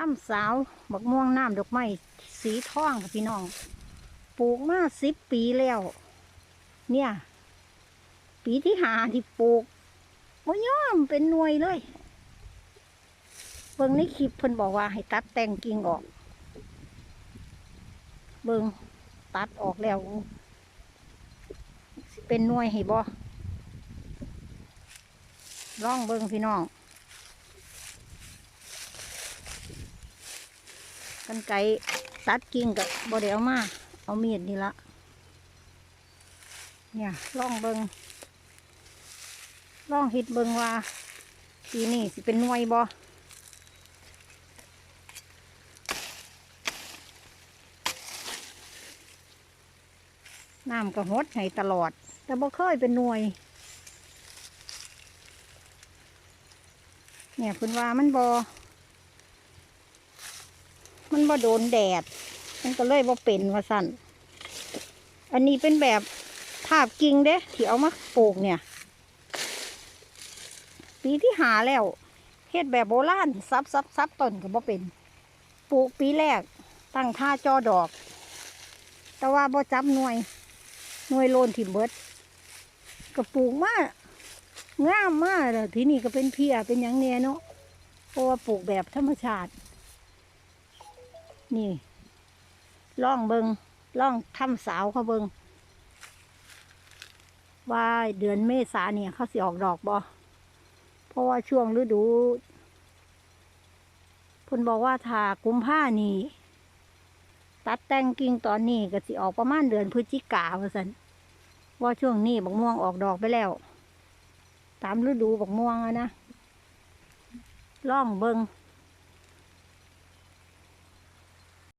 ถ้ำสาวบักม่วงน้ำดอกไม้สีทองค่ะพี่น้อง ปลูกมาสิบปีแล้ว เนี่ย ปีที่หาที่ปลูกบ่ย่อมเป็นหน่วยเลยเบิ่งในคลิปเพิ่นบอกว่าให้ตัดแต่งกิ่งออก เบิ่งตัดออกแล้วเป็นหน่วยให้บ่ลองเบิ่งพี่น้อง กันไกตัดกิ่งกับบ่ได้เอามา เอามีดนี่ละ เนี่ยล่องเบิงล่องห็ดเบิงว่าปีนี้สิเป็นหน่วยบ่น้ำก็หดให้ตลอด แต่บ่เคยเป็นหน่วย เนี่ยเพิ่นว่ามันบ่ มันบ่โดนแดด มันก็เลยบ่เป็นว่าสั่นอันนี้เป็นแบบทาบกิ่งเด้ที่เอามาปลูกเนี่ย ปีที่หาแล้วเฮ็ดแบบโบราณซับซับซับต้นก็บ่เป็น ปลูกปีแรกตั้งท่าจอดอก แต่ว่าบ่จับหน่วยหน่วยโลนถิ่มเบิดก็ปลูกมางามมากเลยที่นี่ก็เป็นเพียเป็นหยังเนียเนาะเพราะว่าปลูกแบบธรรมชาติ นี่ล่องเบิงล่องทำสาวเขาเบิงว่าเดือนเมษาเนี่ยเขาสิออกดอกบ่เพราะว่าช่วงฤดูพิ่นบอกว่าถ้ากุมภานี่ตัดแต่งกิ่งตอนนี้ก็สิออกประมาณเดือนพฤศจิกาว่าสันว่าช่วงนี้บักม่วงออกดอกไปแล้ว ตามฤดูบักม่วงอะนะล่องเบิง